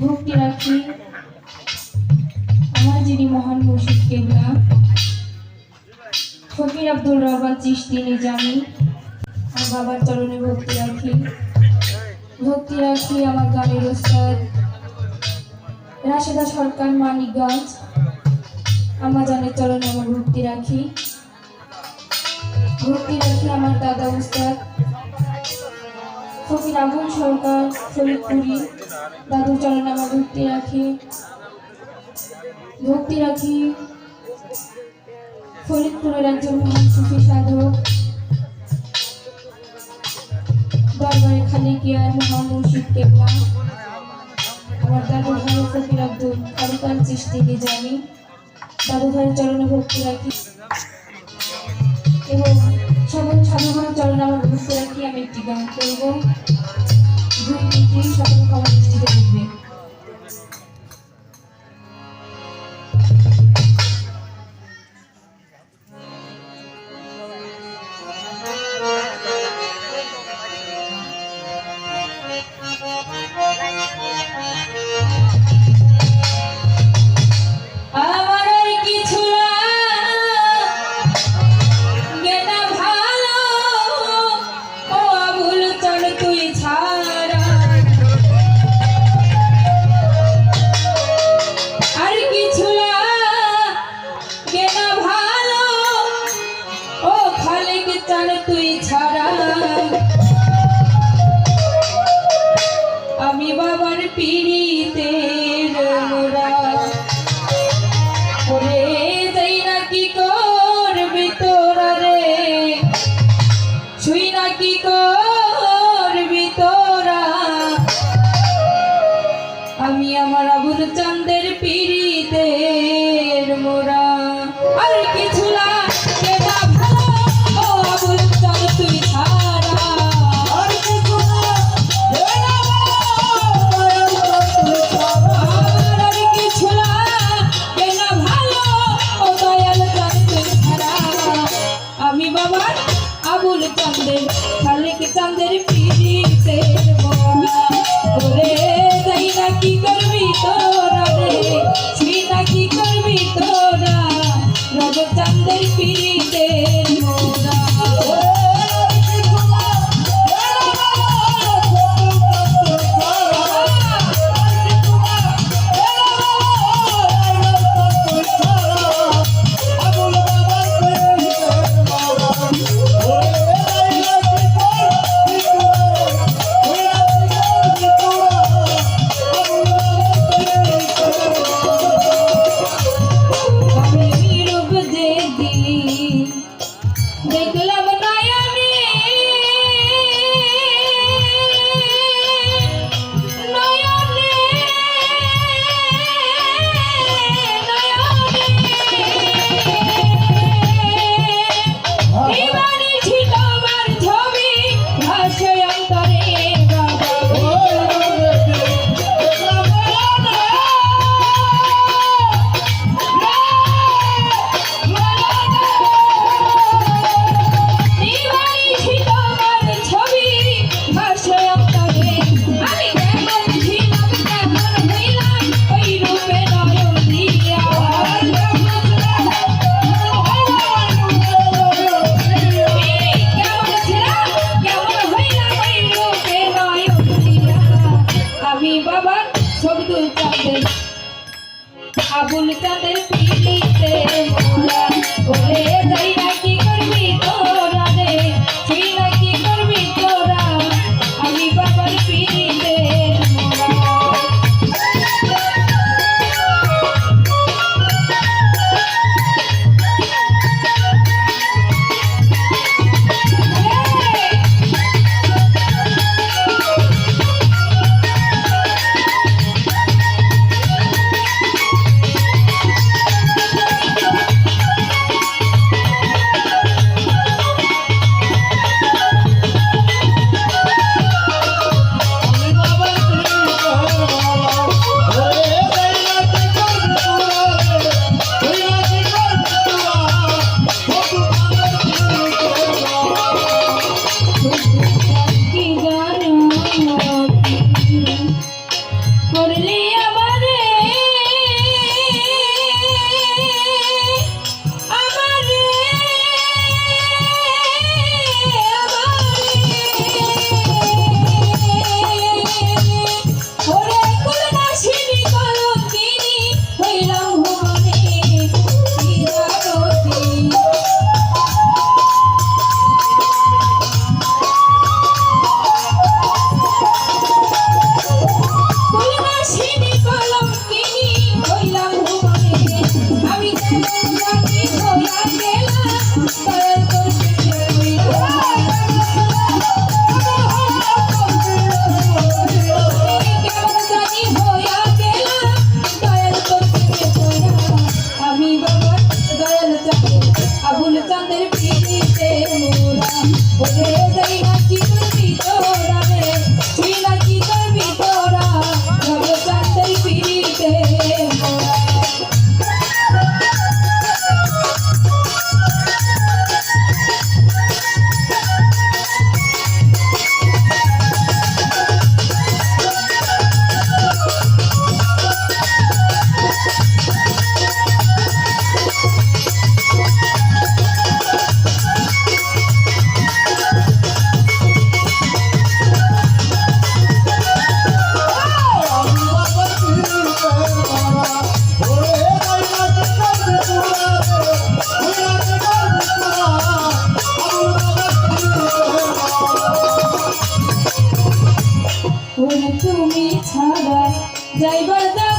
ভক্তি রাখি। আমার যিনি মহান মুর্শিদ কেবলা ফকির আব্দুল রহমান চিস্তি নিজামি, আমার বাবার চরণে ভক্তি রাখি। ভক্তি রাখি আমার গানের ওস্তাদ রাশেদা সরকার মানিকগঞ্জ। আমার জানের চরণে আমার ভক্তি রাখি। ভক্তি রাখি আমার দাদা উস্তাদ ফকির আবুল সরকার ফরিদপুরি দাদুর চরণে আমার ভক্তি রাখি। ভক্তি রাখি। ফরিদপুরের একজন সুফি সাধক। দরবারে খালি গিয়ার মহান মুর্শিদ কেবলা আমার দাদু ভাই ফকির আব্দুল কারুকার চিস্তি নিজামি দাদু ভাইয়ের চরণে ভক্তি রাখি। এবং সকল সাধুগুরুর চরণে আমার ভক্তি রাখি, আমি একটি গান করব। দুই মিনিটে সকল খাবার দৃষ্টিতে দেখবে আবুল চাঁদের খালিক চাঁদের পিড়িতে ওরে তাই না কি করবি তোরা ওরে মোরা ওরে যাইবার জায়গা